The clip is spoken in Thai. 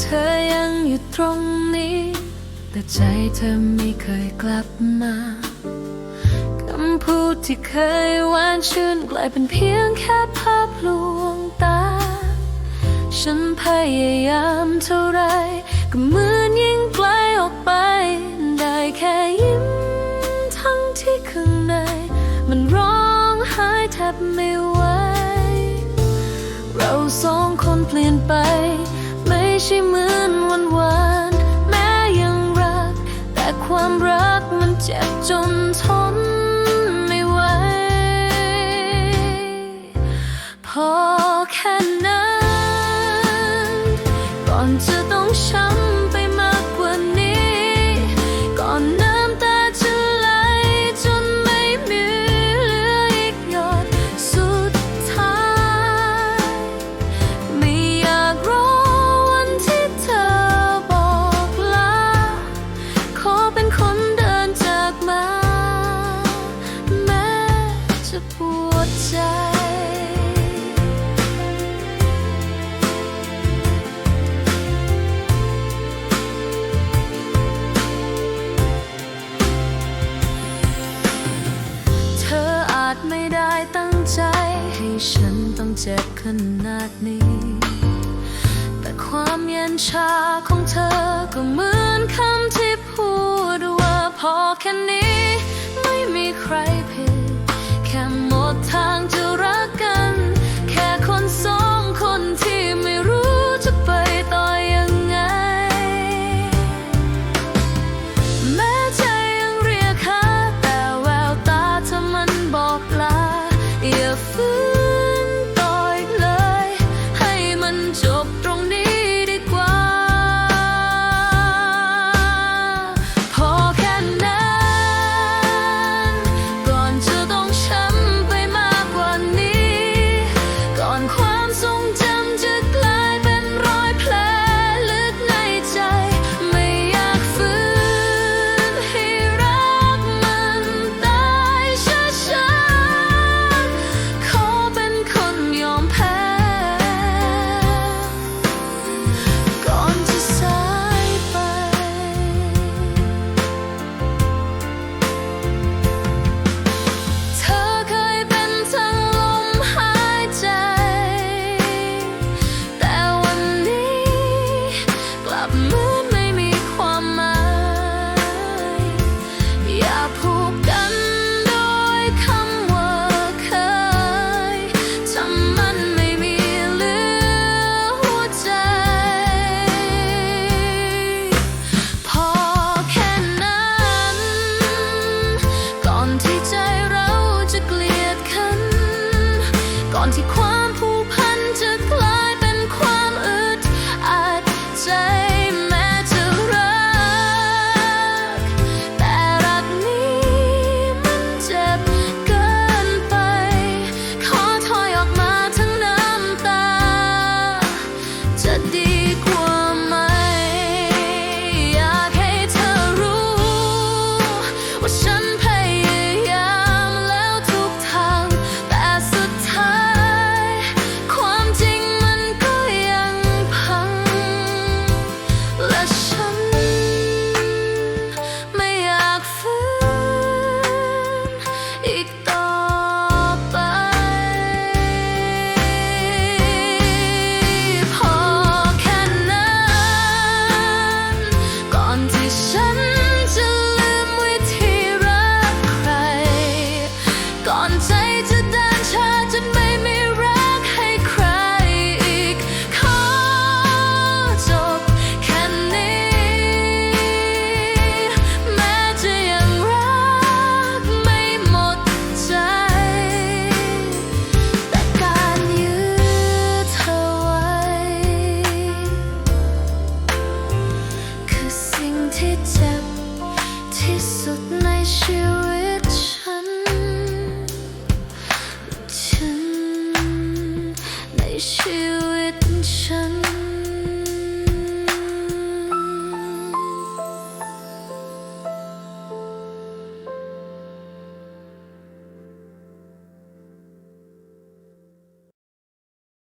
เธอยังอยู่ตรงนี้ แต่ใจเธอไม่เคยกลับมาคำพูดที่เคยหวานชื่นกลายเป็นเพียงแค่ภาพลวงตา ฉันพยายามเท่าไร ก็เหมือนยิ่งไกลออกไป ได้แค่ยิ้มทั้งที่ข้างใน มันร้องหายแทบไม่ไหวเราสองคนเปลี่ยนไป ใช่เหมือนวันวานแม้ยังรัก แต่ความรักมันเจ็บจนทนะปวดใจ เธออาจไม่ได้ตั้งใจ ให้ฉันต้องเจ็บขนาดนี้ แต่ความเย็นชาของเธอก็เหมือนคำที่พูดว่าพอแค่นี้ ไม่มีใครผิด Anti-Quantum.